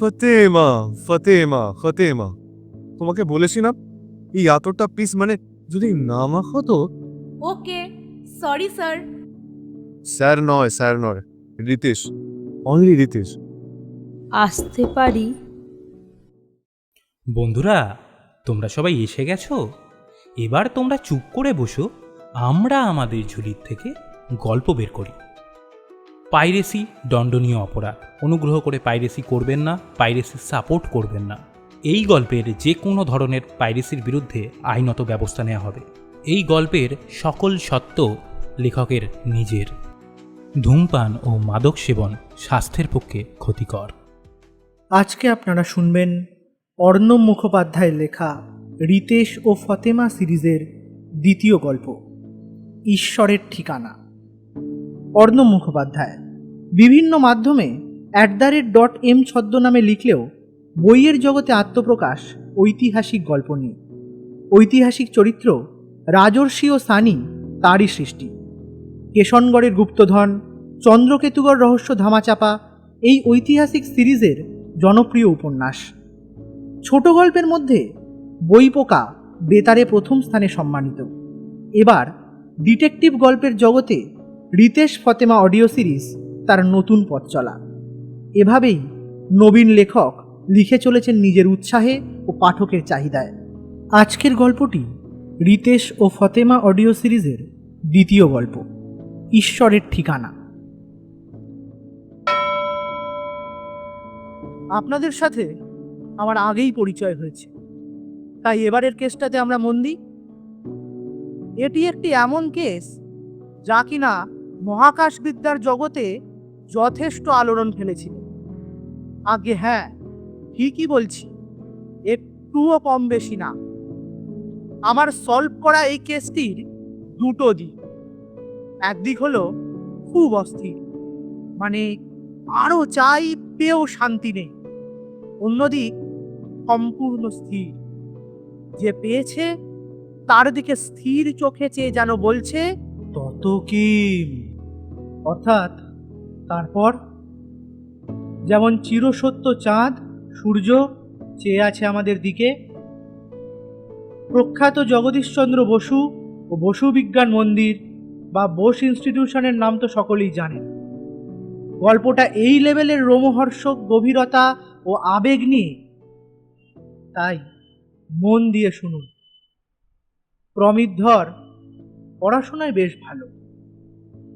ফতেমা ফতেমা ফতেমা। তোমাকে বলেছি না? এই এতটা পিস মানে যদি না মাখ হতো ওকে সরি স্যার স্যার নয় স্যার নয়। রিতেশ অনলি রিতেশ। আসতে পারি। বন্ধুরা তোমরা সবাই এসে গেছো? এবার তোমরা চুপ করে বসো আমরা আমাদের ঝুলির থেকে গল্প বের করি। পাইরেসি দণ্ডনীয় অপরাধ। অনুগ্রহ করে পাইরেসি করবেন না, পাইরেসি সাপোর্ট করবেন না। এই গল্পের যে কোনো ধরনের পাইরেসির বিরুদ্ধে আইনত ব্যবস্থা নেওয়া হবে। এই গল্পের সকল সত্য লেখকের নিজের। ধূমপান ও মাদক সেবন স্বাস্থ্যের পক্ষে ক্ষতিকর। আজকে আপনারা শুনবেন অর্ণব মুখোপাধ্যায়ের লেখা রিতেশ ও ফতেমা সিরিজের দ্বিতীয় গল্প, ঈশ্বরের ঠিকানা। অর্ণব মুখোপাধ্যায়। বিভিন্ন মাধ্যমে at the rate dot M ছদ্মনামে লিখলেও বইয়ের জগতে আত্মপ্রকাশ ঐতিহাসিক গল্প নিয়ে। ঐতিহাসিক চরিত্র রাজর্ষি ও সানি তারই সৃষ্টি। কেশনগড়ের গুপ্তধন, চন্দ্রকেতুগড় রহস্য ধামাচাপা এই ঐতিহাসিক সিরিজের জনপ্রিয় উপন্যাস। ছোট গল্পের মধ্যে বইপোকা বেতারে প্রথম স্থানে সম্মানিত। এবার ডিটেকটিভ গল্পের জগতে রিতেশ ফতেমা অডিও সিরিজ তার নতুন পথ চলা। এভাবেই নবীন লেখক লিখে চলেছেন নিজের উৎসাহে ও পাঠকের চাহিদায়। আজকের গল্পটি রিতেশ ও ফতেমা অডিও সিরিজের দ্বিতীয় গল্প, ঈশ্বরের ঠিকানা। আপনাদের সাথে আমার আগেই পরিচয় হয়েছে। তাই এবারের কেসটাতে আমরা মন দিই। এটি একটি এমন কেস যা কিনা মহাকাশবিদ্যার জগতে যথেষ্ট আলোড়ন ফেলেছিল। আগে হ্যাঁ ঠিকই বলছি, একটুও কম বেশি না। আমার সলভ করা এই কেসটির দুটো দিক। একদিক হলো খুব অস্থির মানে আরও চাই পেয়েও শান্তি নেই। অন্যদিক সম্পূর্ণ স্থির। যে পেয়েছে, তার দিকে স্থির চোখে চেয়ে যেন বলছে, তত কি? অর্থাৎ তারপর যেমন চিরসত্য চাঁদ, সূর্য চেয়ে আছে আমাদের দিকে, প্রখ্যাত জগদীশচন্দ্র বসু ও বসু বিজ্ঞান মন্দির বা বোস ইনস্টিটিউশনের নাম তো সকলেই জানেন। গল্পটা এই লেভেলের রোমহর্ষক গভীরতা ও আবেগ নিয়ে। তাই মন দিয়ে শুনুন। প্রমিত-ধর পড়াশোনায় বেশ ভালো।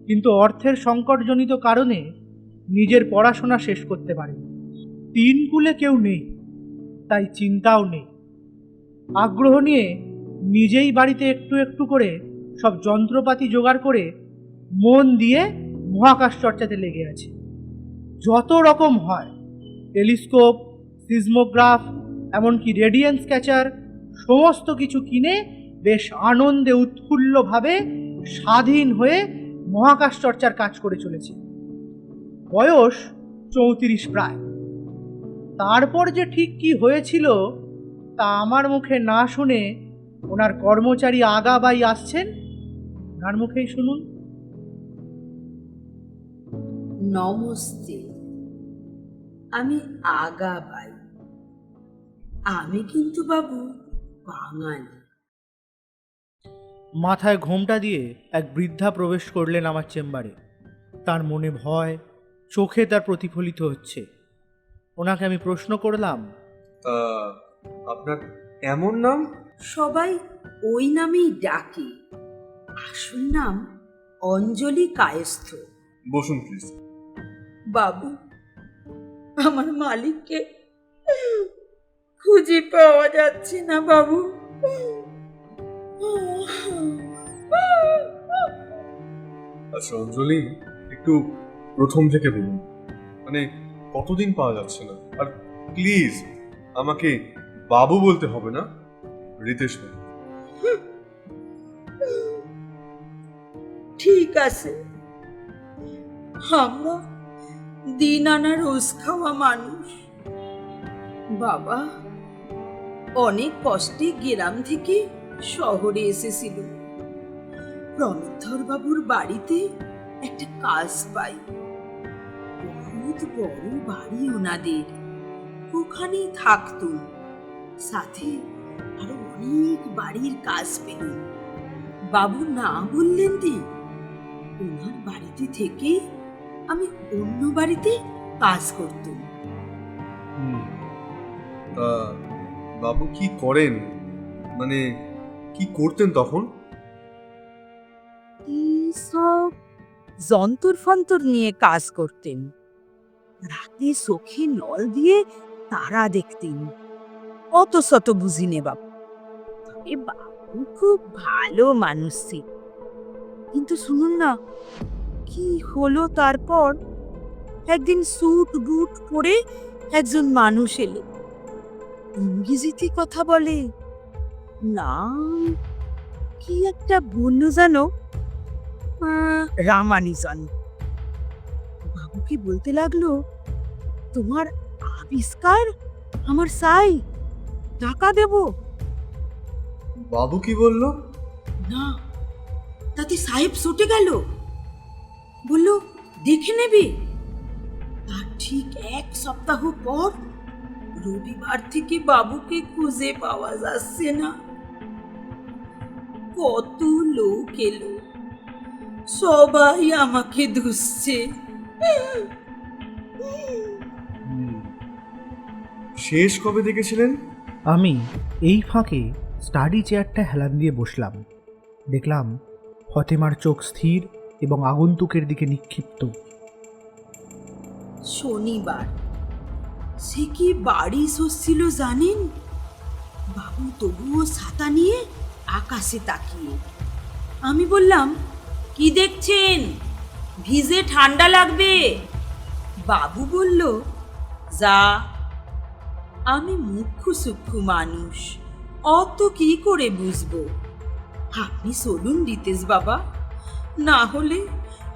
কিন্তু অর্থের সংকটজনিত কারণে নিজের পড়াশোনা শেষ করতে পারে তিন কুলে কেউ নেই, তাই চিন্তাও নেই। আগ্রহ নিয়ে নিজেই বাড়িতে একটু একটু করে সব যন্ত্রপাতি জোগাড় করে মন দিয়ে মহাকাশ চর্চাতে লেগে আছে। যত রকম হয়, টেলিস্কোপ, সিজমোগ্রাফ, এমনকি রেডিয়েন্স ক্যাচার, সমস্ত কিছু কিনে বেশ আনন্দে উৎফুল্লভাবে স্বাধীন হয়ে মহাকাশ চর্চার কাজ করে চলেছে। বয়স চৌত্রিশ প্রায়। তারপর যে ঠিক কি হয়েছিল, তা আমার মুখে না শুনে ওনার কর্মচারী আগাবাই আসছেন? ওনার মুখেই শুনুন। নমস্তে। আমি আগাবাই আমি কিন্তু বাবু বাঙালি। মাথায় ঘোমটা দিয়ে এক বৃদ্ধা প্রবেশ করলেন আমার চেম্বারে। তার মনে ভয় চোখে তার প্রতিফলিত হচ্ছে। ওনাকে আমি প্রশ্ন করলাম আপনার এমন নাম? সবাই ওই নামেই ডাকে। আসল নাম অঞ্জলি কায়স্থ। বসুন প্লিজ বাবু আমার মালিককে খুঁজে পাওয়া যাচ্ছে না বাবু। আচ্ছা অঞ্জলি একটু প্রথম থেকে বলুন। মানে কতদিন পাওয়া যাচ্ছে না? আর প্লিজ আমাকে বাবু বলতে হবে না? রিতেশ ঠিক আছে। আমরা দিন আনা রোজ খাওয়া মানুষ। বাবা, অনেক কষ্টে গ্রাম থেকে শহরে এসেছিল। বাবুর বাড়িতে একটা কাজ পাই। বহুত বড় বাড়ি ওনাদের। ওখানেই থাকতুম। সাথে আরও অনেক বাড়ির কাজ পেলুম। বাবু না বললেন দি, ওনার বাড়িতে থেকে আমি অন্য বাড়িতে কাজ করতুম। তা বাবু কি করেন? মানে কি করতেন তখন? সব যন্তর ফন্তর নিয়ে কাজ করতেন। রাতে চোখে নল দিয়ে তারা দেখতেন। অত শত বুঝি নে বাবু বাবু খুব ভালো মানুষ ছিল কিন্তু শুনুন না, কি হলো তারপর? একদিন স্যুট বুট পরে একজন মানুষ এলো। ইংরেজিতে কথা বলে। নাম কি একটা বলল জানো? রামানুজন। বাবুকে বলতে লাগল? তোমার আবিষ্কার? আমার সাই টাকা দেব। বাবু কি বলল? না তাতে সাহেব ছুটে গেল। বলল দেখে নেবে। তার ঠিক এক সপ্তাহ পর রবিবার থেকে বাবুকে খুঁজে পাওয়া যাচ্ছে না। কত লোক এলো সবাই আমাকে দুষছে শেষ কবে দেখেছিলেন? আমি এই ফাঁকে স্টাডি চেয়ারটা হেলান দিয়ে বসলাম। দেখলাম ফতেমার চোখ স্থির এবং আগন্তুকের দিকে নিক্ষিপ্ত। শনিবার। সে কি বাড়ি সচ্ছিল জানেন? বাবু তবুও ছাতা নিয়ে আকাশে তাকিয়ে। আমি বললাম কি দেখছেন? ভিজে ঠান্ডা লাগবে। বাবু বলল যা আমি মুখ্য সূক্ষ্ম মানুষ অত কি করে বুঝব? আপনি চলুন রিতেশ বাবা না হলে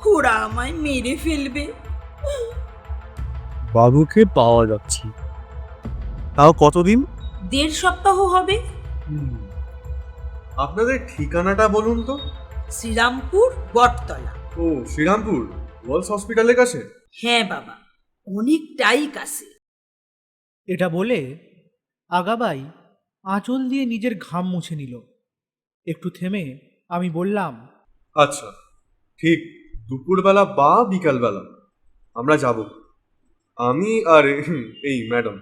ওরা আমায় মেরে ফেলবে। বাবুকে পাওয়া যাচ্ছে। তাও কতদিন? দেড় সপ্তাহ হবে। হুম। আপনাদের ঠিকানাটা বলুন তো। শ্রীরামপুর বটতলা। ও শ্রীরামপুর ওয়ালস হসপিটালের কাছে? হ্যাঁ বাবা অনেকটাই কাছে। এটা বলে আগাবাই আঁচল দিয়ে নিজের ঘাম মুছে নিল। একটু থেমে আমি বললাম আচ্ছা ঠিক দুপুরবেলা বা বিকালবেলা আমরা যাব। আমি আর এই ম্যাডাম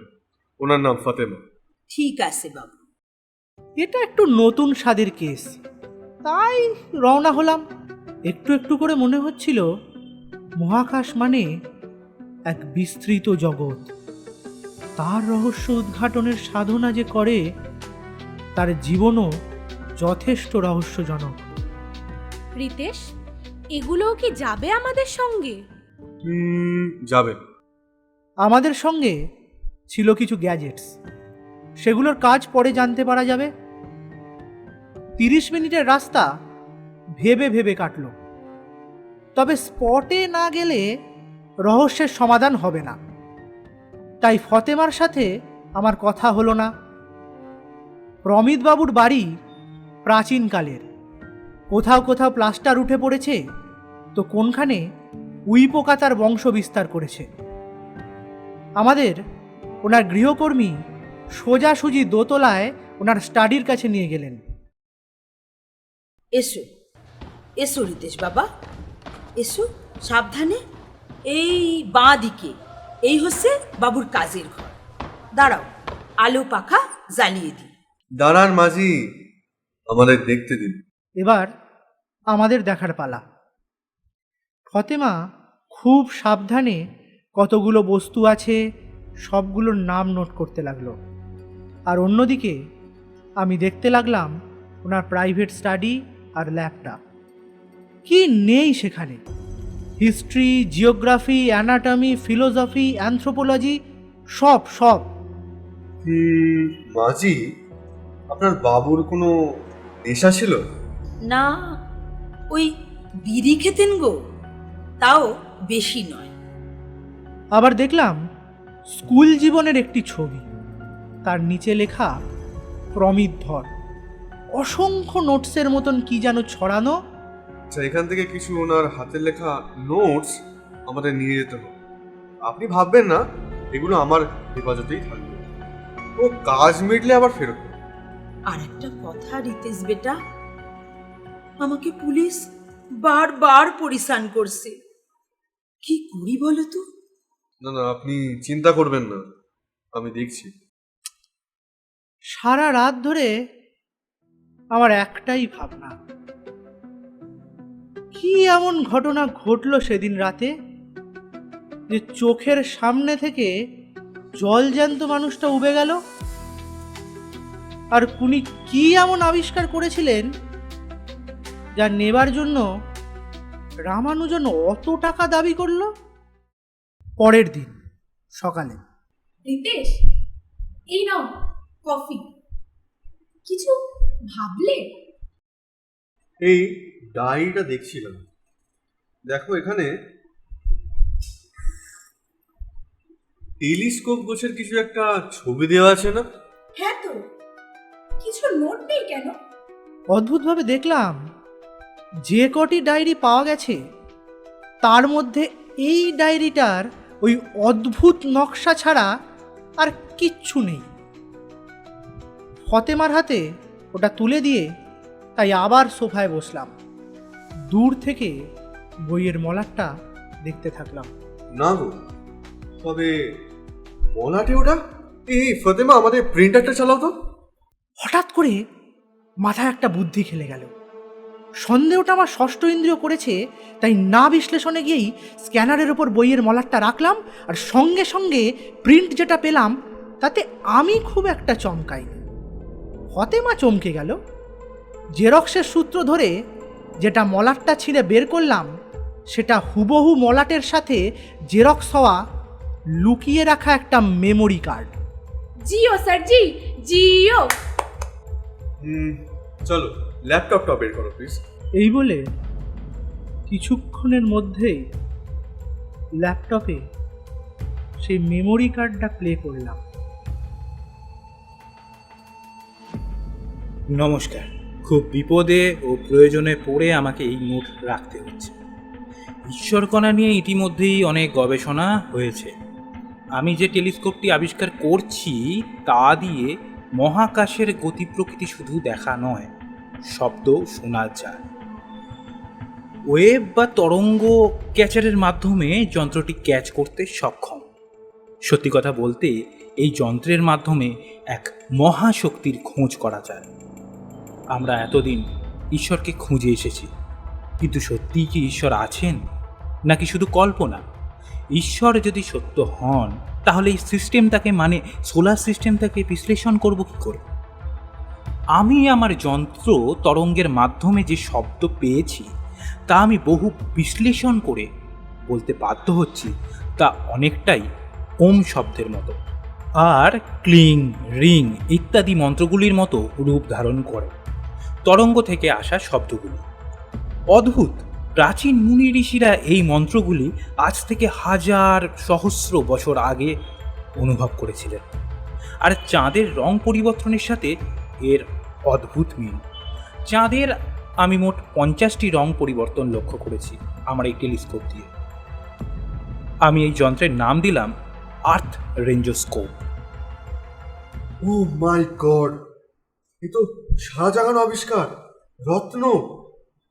ওনার নাম ফাতেমা। ঠিক আছে বাবু। এটা একটু নতুন স্বাদের কেস। তাই রওনা হলাম। একটু একটু করে মনে হচ্ছিল মহাকাশ মানে এক বিস্তৃত জগৎ। তার রহস্য উদ্ঘাটনের সাধনা যে করে তার জীবনও যথেষ্ট রহস্যজনক। রিতেশ এগুলোও কি যাবে আমাদের সঙ্গে? যাবে। আমাদের সঙ্গে ছিল কিছু গ্যাজেটস। সেগুলোর কাজ পরে জানতে পারা যাবে। তিরিশ মিনিটের রাস্তা ভেবে ভেবে কাটল। তবে স্পটে না গেলে রহস্যের সমাধান হবে না। তাই ফতেমার সাথে আমার কথা হলো না। প্রমিতবাবুর বাড়ি প্রাচীনকালের। কোথাও কোথাও প্লাস্টার উঠে পড়েছে, তো কোনখানে উইপোকা তার বংশ বিস্তার করেছে। আমাদের ওনার গৃহকর্মী সোজাসুজি দোতলায় ওনার স্টাডির কাছে নিয়ে গেলেন। এসো এসো রিতেশ বাবা এসো সাবধানে। এই বাঁ দিকে এই হচ্ছে বাবুর কাজের ঘর। দাঁড়াও আলো পাখা জ্বালিয়ে দিই। দাঁড়ান মাঝি আমাদের দেখতে দিন। এবার আমাদের দেখার পালা। ফতেমা খুব সাবধানে কতগুলো বস্তু আছে সবগুলোর নাম নোট করতে লাগল। আর অন্যদিকে আমি দেখতে লাগলাম ওনার প্রাইভেট স্টাডি আর ল্যাপটপ কি নেই সেখানে? History geography anatomy philosophy anthropology সব সব। হুম, মাঝি আপনার বাবুর কোনো নেশা ছিল? না ওই বিড়ি খেতেন গো তাও বেশি নয়। আবার দেখলাম স্কুল জীবনের একটি ছবি। তার নিচে লেখা প্রমিত ধর। অসংখ্য নোটসের মতন কি যেন ছড়ানো। আচ্ছা এখান থেকে কিছু ওনার হাতের লেখা নোটস আমাদের নিয়ে যেতে হবে। আপনি ভাববেন না এগুলো আমার হেফাজতেই থাকবে। ও কাজ মিটলে আবার ফেরত আর একটা কথা রিতেশ বেটা। আমাকে পুলিশ বারবার পরিশান করছে। কি করি বলো তো? না না আপনি চিন্তা করবেন না। আমি দেখছি। সারা রাত ধরে আমার একটাই ভাবনা। কি এমন ঘটনা ঘটলো সেদিন রাতে? যে চোখের সামনে থেকে জল জ্যান্ত মানুষটা উবে গেল? আর উনি কি এমন আবিষ্কার করেছিলেন যা নেবার জন্য রামানুজন অত টাকা দাবি করল? পরের দিন সকালে। এই নাও। কফি। কিছু ভাবলে? এই ডায়েরিটা দেখছিলাম। দেখো এখানে টেলিস্কোপ গোছের কিছু একটা ছবি দেওয়া আছে না? হ্যাঁ তো। কিছু নোট নেই কেন? অদ্ভুতভাবে দেখলাম যে কটি ডায়েরি পাওয়া গেছে তার মধ্যে এই ডায়েরিটার ওই অদ্ভুত নকশা ছাড়া আর কিচ্ছু নেই। ফতেমার হাতে ওটা তুলে দিয়ে তাই আবার সোফায় বসলাম। দূর থেকে বইয়ের মলাটটা দেখতে থাকলাম। না গো তবে বলাটে ওটা? এই ফতেমা আমাদের প্রিন্টারটা চালাও তো। হঠাৎ করে মাথায় একটা বুদ্ধি খেলে গেল। সন্দেহটা আমার ষষ্ঠ ইন্দ্রিয় করেছে তাই না বিশ্লেষণে গিয়েই স্ক্যানারের ওপর বইয়ের মলারটা রাখলাম আর সঙ্গে সঙ্গে প্রিন্ট যেটা পেলাম তাতে আমি খুব একটা চমকাইনি। ফতেমা চমকে গেল। জেরক্সের সূত্র ধরে যেটা মলাটটা ছিঁড়ে বের করলাম সেটা হুবহু মলাটের সাথে জেরক্স হওয়া লুকিয়ে রাখা একটা মেমোরি কার্ড জিও স্যার জি জিও। হুম চলো ল্যাপটপটা বের করো প্লিজ এই বলে কিছুক্ষণের মধ্যেই ল্যাপটপে সেই মেমোরি কার্ডটা প্লে করলাম। নমস্কার। খুব বিপদে ও প্রয়োজনে পড়ে আমাকে এই নোট রাখতে হচ্ছে। ঈশ্বরকণা নিয়ে ইতিমধ্যেই অনেক গবেষণা হয়েছে। আমি যে টেলিস্কোপটি আবিষ্কার করছি, তা দিয়ে মহাকাশের গতি প্রকৃতি শুধু দেখা নয় শব্দ শোনা যায়। ওয়েব বা তরঙ্গ ক্যাচারের মাধ্যমে যন্ত্রটি ক্যাচ করতে সক্ষম। সত্যি কথা বলতে, এই যন্ত্রের মাধ্যমে এক মহাশক্তির খোঁজ করা যায়। আমরা এতদিন ঈশ্বরকে খুঁজে এসেছি। কিন্তু সত্যিই কি ঈশ্বর আছেন? নাকি শুধু কল্পনা? ঈশ্বর যদি সত্য হন, তাহলে এই সিস্টেমটাকে মানে সোলার সিস্টেমটাকে বিশ্লেষণ করব কি করে? আমি আমার যন্ত্র তরঙ্গের মাধ্যমে যে শব্দ পেয়েছি, তা আমি বহু বিশ্লেষণ করে বলতে বাধ্য হচ্ছি, তা অনেকটাই ওম শব্দের মতো। আর ক্লিং, রিং ইত্যাদি মন্ত্রগুলির মতো রূপ ধারণ করে। তরঙ্গ থেকে আসা শব্দগুলি। অদ্ভুত! প্রাচীন মুনি ঋষিরা এই মন্ত্রগুলি আজ থেকে হাজার সহস্র বছর আগে অনুভব করেছিলেন। আর চাঁদের রং পরিবর্তনের সাথে এর অদ্ভুত মিল। চাঁদের আমি মোট পঞ্চাশটি রং পরিবর্তন লক্ষ্য করেছি আমার এই টেলিস্কোপ দিয়ে আমি এই যন্ত্রের নাম দিলাম আর্থ রেঞ্জোস্কোপ ও মাই গড এ তো জাগানো আবিষ্কার রত্ন।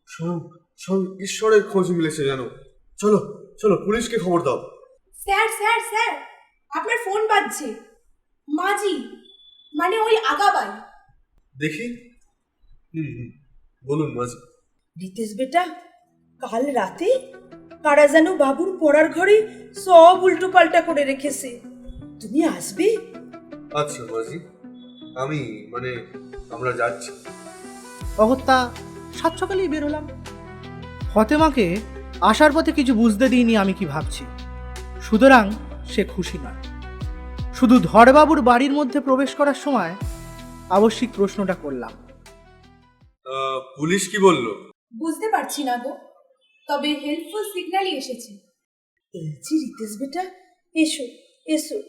স্বয়ং ঈশ্বরের খোঁজ মিলেছে জানো চলো চলো পুলিশকে খবর দাও। স্যার স্যার স্যার আপনার ফোন বাজছে। মাজি মানে ওই আগাবাই। দেখি। হুম হুম বলুন মাঝি। রিতেশ বেটা কাল রাতে কারা যেন বাবুর পড়ার ঘরে সব উল্টো পাল্টা করে রেখেছে। তুমি আসবে? আচ্ছা মাঝি আমি মানে আমরা যাচ্ছি। অগত্যা সাত সকালেই বেরোলাম ফতেমাকে আসার পথে কিছু বুঝতে দিইনি আমি কি ভাবছি। সুতরাং সে খুশি নয়। শুধু ধরবাবুর বাড়ির মধ্যে প্রবেশ করার সময় আবশ্যিক প্রশ্নটা করলাম। আহ, পুলিশ কি বলল? বুঝতে পারছি না গো তবে হেল্পফুল সিগন্যালই এসেছে। এই যে রিতেশ বেটা এসো এসো।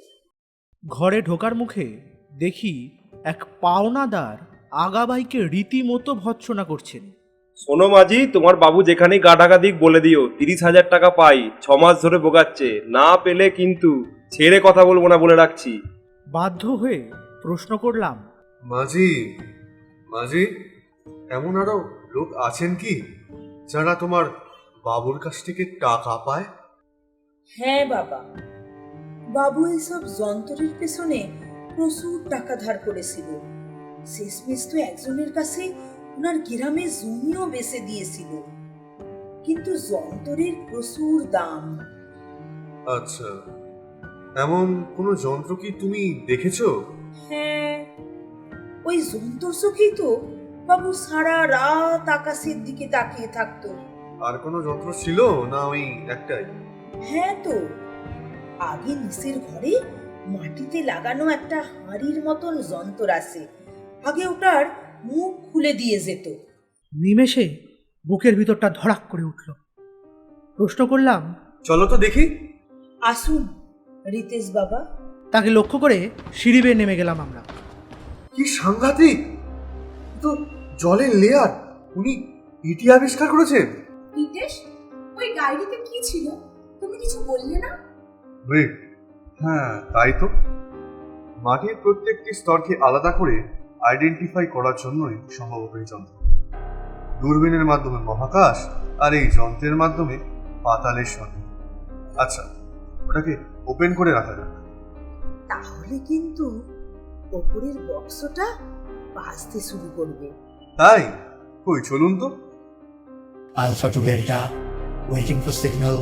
ঘরে ঢোকার মুখে দেখি এক পাওনাদার আগাবাইকে রীতিমতো ভৎসনা করছেন। শোনো মাঝি তোমার বাবু যেখানেই গা ঢাকা দিক বলে দিও তিরিশ হাজার টাকা পাই ছ মাস ধরে বোগাচ্ছে না পেলে কিন্তু ছেড়ে কথা বলব না বলে রাখছি। বাধ্য হয়ে প্রশ্ন করলাম মাঝি মাঝি এমন আরও লোক আছেন কি যারা তোমার বাবুর কাছ থেকে টাকা পায়? হ্যাঁ বাবা। বাবু এইসব যন্ত্রের পেছনে প্রচুর টাকা ধার করেছিল। শেষমেশ তো একজনের কাছে ওনার গ্রামে জমিও বেচে দিয়েছিল। কিন্তু যন্ত্রের প্রচুর দাম। আচ্ছা এমন কোনো যন্ত্র কি তুমি দেখেছ? হ্যাঁ ওই যন্ত্র চোখেই তো বাবু সারা রাত আকাশের দিকে তাকিয়ে থাকতো। আর কোনো যন্ত্র ছিল না ওই একটাই? হ্যাঁ তো আগে নিচের ঘরে মাটিতে লাগানো একটা হাঁড়ির মতন যন্ত্র আছে। আগে ওটার মুখ খুলে দিয়ে যেত। নিমেষে বুকের ভিতরটা ধড়াক করে উঠল। প্রশ্ন করলাম চলো তো দেখি। আসুন রিতেশ বাবা। তাকে লক্ষ্য করে সিঁড়ি বেয়ে নেমে গেলাম আমরা। কি সাংঘাতিক! তো জলের লেয়ার উনি এটি আবিষ্কার করেছেন রিতেশ ওই ডায়েরিতে কি ছিল? তুমি কিছু বললে না? ওয়েট হ্যাঁ তাই তো। মাটির প্রত্যেকটি স্তরকে আলাদা করে আইডেন্টিফাই করার জন্যই সম্ভবত এই যন্ত্র। দূরবীনের মাধ্যমে মহাকাশ আর এই যন্ত্রের মাধ্যমে পাতালের সঙ্গে। আচ্ছা ওটাকে ওপেন করে রাখা যাক। তাহলে কিন্তু ওপরের বক্সটা বাজতে শুরু করবে। তাই? কই চলুন তো। Alpha to Delta, waiting for signal.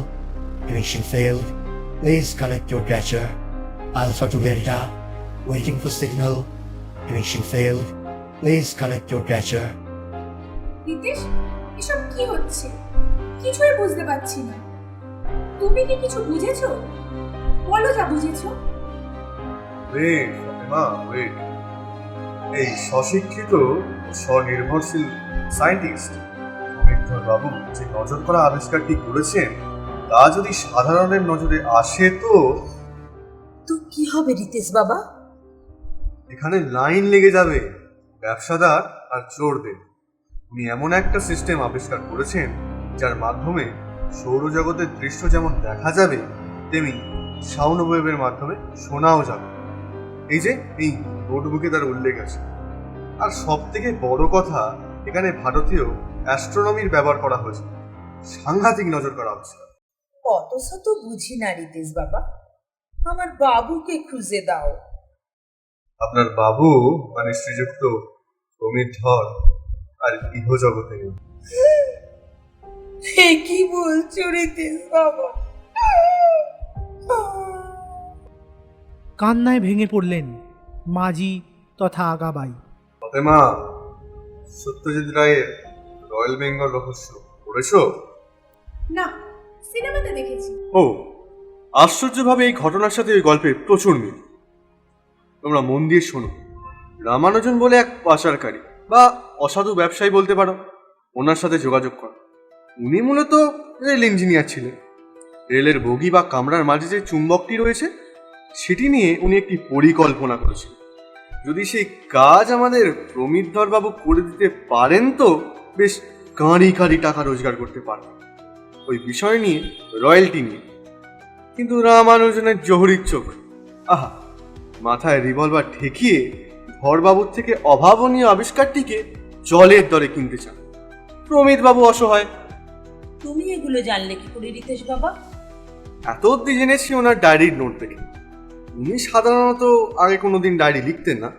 Connection failed. Please connect your catcher. Alpha to Delta, waiting for signal. Connection failed. Please connect your catcher. Ritesh এসব কি হচ্ছে কিছুই বুঝতে পারছি না তুমি কি কিছু বুঝেছ বলো যা বুঝেছ ওয়েট ফাতেমা ওয়েট এই স্বশিক্ষিত স্বনির্ভরশীল সায়েন্টিস্ট বাবু যে নজর করা আবিষ্কারটি করেছেন তা যদি সাধারণের নজরে আসে তো? তো কি হবে রিতেশ বাবা? এখানে লাইন লেগে যাবে ব্যবসাদার আর চোরদের। উনি এমন একটা সিস্টেম আবিষ্কার করেছেন যার মাধ্যমে সৌরজগতের দৃশ্য যেমন দেখা যাবে তেমনি সাউন্ড ওয়েভের মাধ্যমে শোনাও যাবে। এই যে এই নোটবুকে তার উল্লেখ আছে। আর সব থেকে বড় কথা এখানে ভারতীয় অ্যাস্ট্রোনমির ব্যবহার করা হয়েছে। সাংঘাতিক নজর করা হচ্ছে। অত শত বুঝি না রিতেশ বাবা। আমার বাবুকে খুঁজে দাও। আপনার বাবু মানে শ্রীযুক্ত অমিত ধর আর ইহজগতে নেই। হে কি বলছো রিতেশ বাবা? কান্নায় ভেঙে পড়লেন মাঝি তথা আগাবাই। ফতেমা সত্যজিৎ রায়ের রয়্যাল বেঙ্গল রহস্য পড়েছো? না সিনেমাতে দেখেছি। ও, আশ্চর্যভাবে এই ঘটনার সাথে ওই গল্পের প্রচুর মিল। তোমরা মন দিয়ে শোনো। রামানুজন বলে এক পাচারকারী বা অসাধু ব্যবসায়ী বলতে পারো, ওনার সাথে যোগাযোগ করো। উনি মূলত রেল ইঞ্জিনিয়ার ছিলেন। রেলের বগি বা কামরার মাঝে যে চুম্বকটি রয়েছে, সেটি নিয়ে উনি একটি পরিকল্পনা করেছেন যদি সেই কাজ আমাদের প্রমিতধর বাবু করে দিতে পারেন তো, বেশ কাঁড়ি কাঁড়ি টাকা রোজগার করতে পারবেন ওই বিষয় নিয়ে রয়্যালটি নিয়ে। কিন্তু রামানুজনের জহরির চোখ। আহা মাথায় রিভলভার ঠেকিয়ে ধরবাবুর থেকে অভাবনীয় আবিষ্কারটিকে জলের দরে কিনতে চান। প্রমিত বাবু অসহায়। তুমি এগুলো জানলে কি করে রিতেশ বাবা? এত অব্দি জেনেছি ওনার ডায়েরির নোট দেখে। উনি সাধারণত আগে কোনোদিন ডায়েরি লিখতেন না।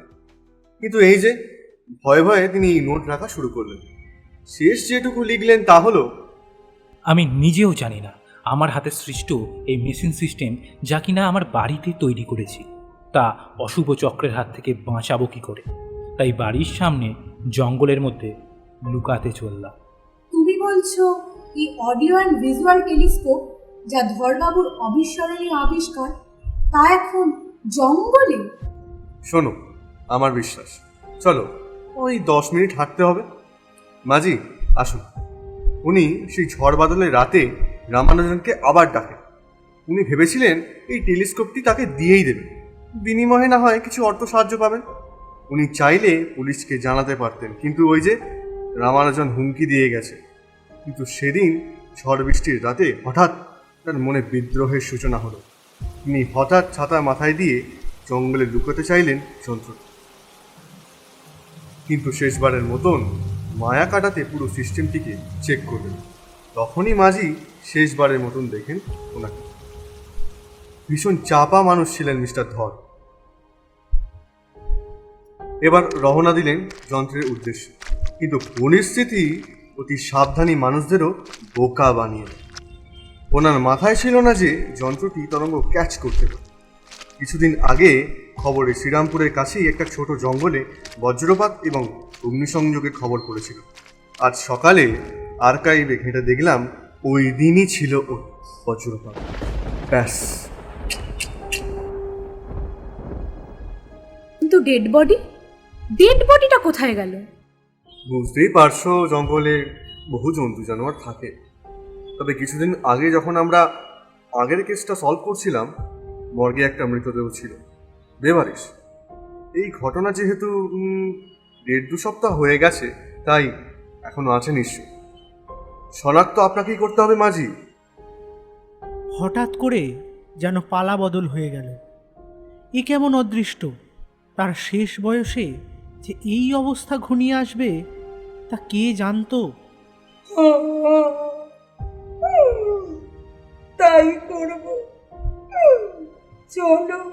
কিন্তু এই যে ভয়ে ভয়ে তিনি এই নোট রাখা শুরু করলেন। শেষ যেটুকু লিখলেন তা হলো আমি নিজেও জানি না আমার হাতে সৃষ্ট এই মেশিন সিস্টেম যা কিনা আমার বাড়িতে তৈরি করেছি। তা অশুভ চক্রের হাত থেকে বাঁচাবো কি করে? তাই বাড়ির সামনে জঙ্গলের মধ্যে লুকাতে চললাম। তুমি বলছো এই অডিও অ্যান্ড ভিজুয়াল টেলিস্কোপ যা ধরবাবুর অবিস্মরণীয় আবিষ্কার তা এখন জঙ্গলে? শোনো আমার বিশ্বাস। চলো ওই দশ মিনিট হাঁটতে হবে। মাঝি আসুন। উনি সেই ঝড় বাদলের রাতে রামানুজনকে আবার ডাকেন। উনি ভেবেছিলেন এই টেলিস্কোপটি তাকে দিয়েই দেবে বিনিময়ে না হয় কিছু অর্থ সাহায্য পাবেন। উনি চাইলে পুলিশকে জানাতে পারতেন, কিন্তু ওই যে রামানুজন হুমকি দিয়ে গেছে। কিন্তু সেদিন ঝড় বৃষ্টির রাতে হঠাৎ তার মনে বিদ্রোহের সূচনা হলো। তিনি হঠাৎ ছাতা মাথায় দিয়ে জঙ্গলে লুকোতে চাইলেন যন্ত্রটি। কিন্তু শেষবারের মতন মায়া কাটাতে পুরো সিস্টেমটিকে চেক করলেন তখনই মাঝি শেষবারের মতন দেখেন ওনাকে। ভীষণ চাপা মানুষ ছিলেন মিস্টার ধর। এবার রওনা দিলেন যন্ত্রের উদ্দেশ্যে। কিন্তু পরিস্থিতি অতি সাবধানী মানুষদেরও বোকা বানিয়ে ওনার মাথায় ছিল না যে যন্ত্রটি তরঙ্গ ক্যাচ করতে পারে। কিছুদিন আগে খবরে শ্রীরামপুরের কাছেই একটা ছোট জঙ্গলে বজ্রপাত এবং অগ্নিসংযোগের খবর পড়েছিল। আজ সকালে আর্কাইভে ঘেঁটে দেখলাম ওই দিনই ছিল বজ্রপাত ব্যাস। কিন্তু ডেড বডি ডেড বডিটা কোথায় গেল? বুঝতেই পারছ জঙ্গলে বহু জন্তু জানোয়ার থাকে। তবে কিছুদিন আগে যখন আমরা আগের কেসটা সলভ করছিলাম মর্গে একটা মৃতদেহ ছিল। বেবারিশ এই ঘটনা যেহেতু দেড় দু সপ্তাহ হয়ে গেছে তাই এখনও আছে নিশ্চয়। শনাক্ত আপনাকেই করতে হবে মাঝি। হঠাৎ করে যেন পালা বদল হয়ে গেল। এ কেমন অদৃষ্ট? তার শেষ বয়সে যে এই অবস্থা ঘনিয়ে আসবে তা কে জানতো? তাই করব। চলো।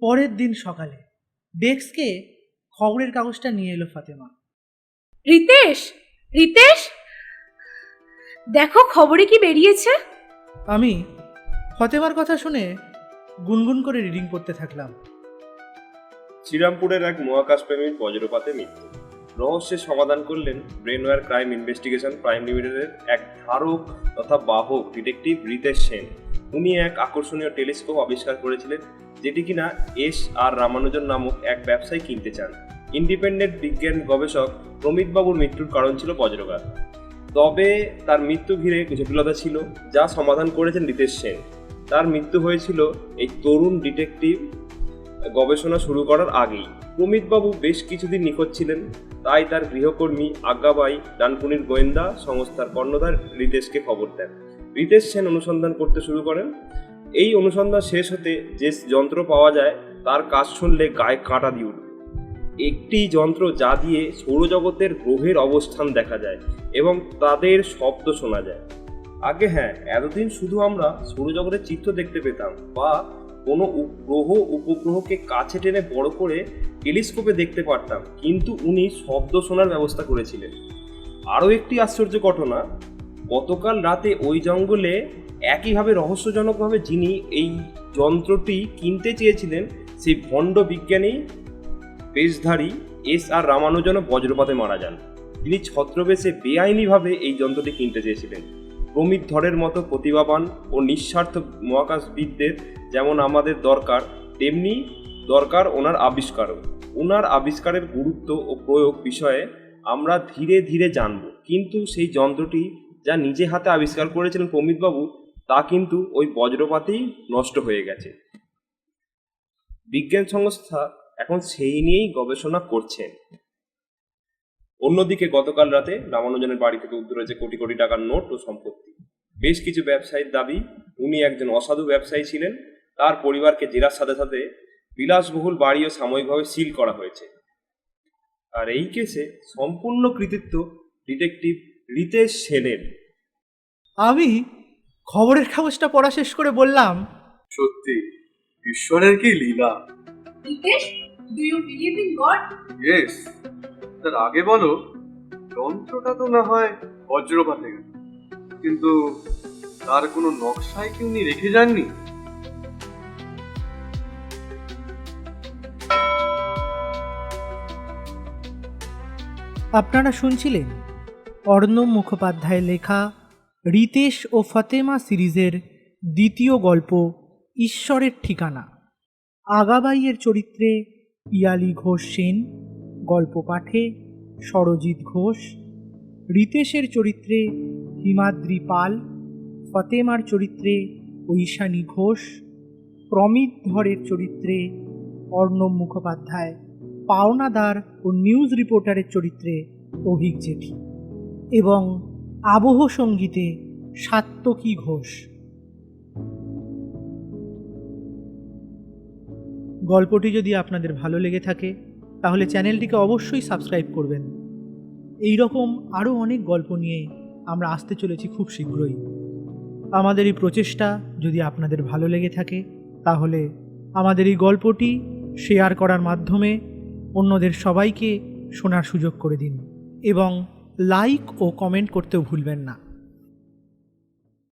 পরের দিন সকালে ডেস্কে খবরের কাগজটা নিয়ে এলো ফাতেমা। রিতেশ রিতেশ? দেখো খবরে কি বেরিয়েছে? আমি ফতেমার কথা শুনে গুনগুন করে রিডিং করতে থাকলাম। শ্রীরামপুরের এক মহাকাশপ্রেমীর বজ্রপাতে মৃত্যু। রহস্যের সমাধান করলেন ব্রেনওয়্যার ক্রাইম ইনভেস্টিগেশন প্রাইম লিমিটেডের এক ধারক তথা বাহক ডিটেকটিভ রিতেশ সেন। উনি এক আকর্ষণীয় টেলিস্কোপ আবিষ্কার করেছিলেন, যেটি কিনা এস আর রামানুজন নামক এক ব্যবসায়ী কিনতে চান। ইন্ডিপেন্ডেন্ট বিজ্ঞান গবেষক প্রমিত বাবুর মৃত্যুর কারণ ছিল বজ্রপাত তবে তার মৃত্যু ঘিরে জটিলতা ছিল, যা সমাধান করেছেন রিতেশ সেন। তার মৃত্যু হয়েছিল এই তরুণ ডিটেকটিভ গবেষণা শুরু করার আগেই। প্রমিতবাবু বেশ কিছুদিন নিখোঁজ ছিলেন, তাই তার গৃহকর্মী আজ্ঞাবাই ডানকুনির গোয়েন্দা সংস্থার কর্ণধার রিতেশকে খবর দেন। রিতেশ সেন অনুসন্ধান করতে শুরু করেন। এই অনুসন্ধান শেষ হতে যে যন্ত্র পাওয়া যায়, তার কাজ শুনলে গায়ে কাঁটা দিয়ে উঠবে। একটি যন্ত্র যা দিয়ে সৌরজগতের গ্রহের অবস্থান দেখা যায় এবং তাদের শব্দ শোনা যায়। আগে হ্যাঁ এতদিন শুধু আমরা সৌরজগতের চিত্র দেখতে পেতাম বা কোনো গ্রহ, উপগ্রহকে কাছে টেনে বড় করে টেলিস্কোপে দেখতে পারতাম, কিন্তু উনি শব্দ শোনার ব্যবস্থা করেছিলেন। আরও একটি আশ্চর্য ঘটনা গতকাল রাতে ওই জঙ্গলে একইভাবে রহস্যজনকভাবে যিনি এই যন্ত্রটি কিনতে চেয়েছিলেন, সেই ভণ্ড বিজ্ঞানী পেশধারী এস আর রামানুজনও বজ্রপাতে মারা যান। তিনি ছত্রবেশে বেআইনিভাবে এই যন্ত্রটি কিনতে চেয়েছিলেন। প্রমিত ধরের মতো প্রতিভাবান ও নিঃস্বার্থ মহাকাশবিদদের যেমন আমাদের দরকার, তেমনি দরকার ওনার আবিষ্কারও। ওনার আবিষ্কারের গুরুত্ব ও প্রয়োগ বিষয়ে আমরা ধীরে ধীরে জানব। কিন্তু সেই যন্ত্রটি যা নিজে হাতে আবিষ্কার করেছিলেন প্রমিতবাবু, তা কিন্তু ওই বজ্রপাতেই নষ্ট হয়ে গেছে। বিজ্ঞান সংস্থা এখন সেই নিয়েই গবেষণা করছেন অন্যদিকে গতকাল রাতে রামানুজনের বাড়ি থেকে উদ্ধার হয়েছে কোটি কোটি টাকার নোট ও সম্পত্তি। বেশ কিছু ব্যবসায়ীর দাবি, উনি একজন অসাধু ব্যবসায়ী ছিলেন, তার পরিবারকে জেরার সাথে সাথে বিলাসবহুল বাড়িও সাময়িকভাবে সিল করা হয়েছে। আর এই কেসে সম্পূর্ণ কৃতিত্ব ডিটেকটিভ রিতেশ সেনের। আমি খবরের কাগজটা পড়া শেষ করে বললাম। সত্যি ঈশ্বরের কি লীলা? Ritesh do you believe in God yes তার আগে বলো যন্ত্রটা তো না হয় বজ্রপাতে গেল কিন্তু তার কোনো নকশায় কি উনি রেখে যাননি? আপনারা শুনছিলেন অর্ণব মুখোপাধ্যায় লেখা রিতেশ ও ফতেমা সিরিজের দ্বিতীয় গল্প ঈশ্বরের ঠিকানা। আগাবাইয়ের চরিত্রে পিয়ালি ঘোষ সেন, গল্প পাঠে সরজিৎ ঘোষ, রিতেশের চরিত্রে হিমাদ্রি পাল, ফতেমার চরিত্রে ঐশানী ঘোষ, প্রমিত ধরের চরিত্রে অর্ণব মুখোপাধ্যায়, পাওনাদার ও নিউজ রিপোর্টারের চরিত্রে অভিক জেঠি। এবং আবহ সঙ্গীতে সাত্তকী ঘোষ। গল্পটি যদি আপনাদের ভালো লেগে থাকে, তাহলে চ্যানেলটিকে অবশ্যই সাবস্ক্রাইব করবেন। এই রকম আরও অনেক গল্প নিয়ে আমরা আসতে চলেছি খুব শীঘ্রই। আমাদের এই প্রচেষ্টা যদি আপনাদের ভালো লেগে থাকে, তাহলে আমাদের এই গল্পটি শেয়ার করার মাধ্যমে অন্যদের সবাইকে শোনার সুযোগ করে দিন এবং লাইক ও কমেন্ট করতেও ভুলবেন না।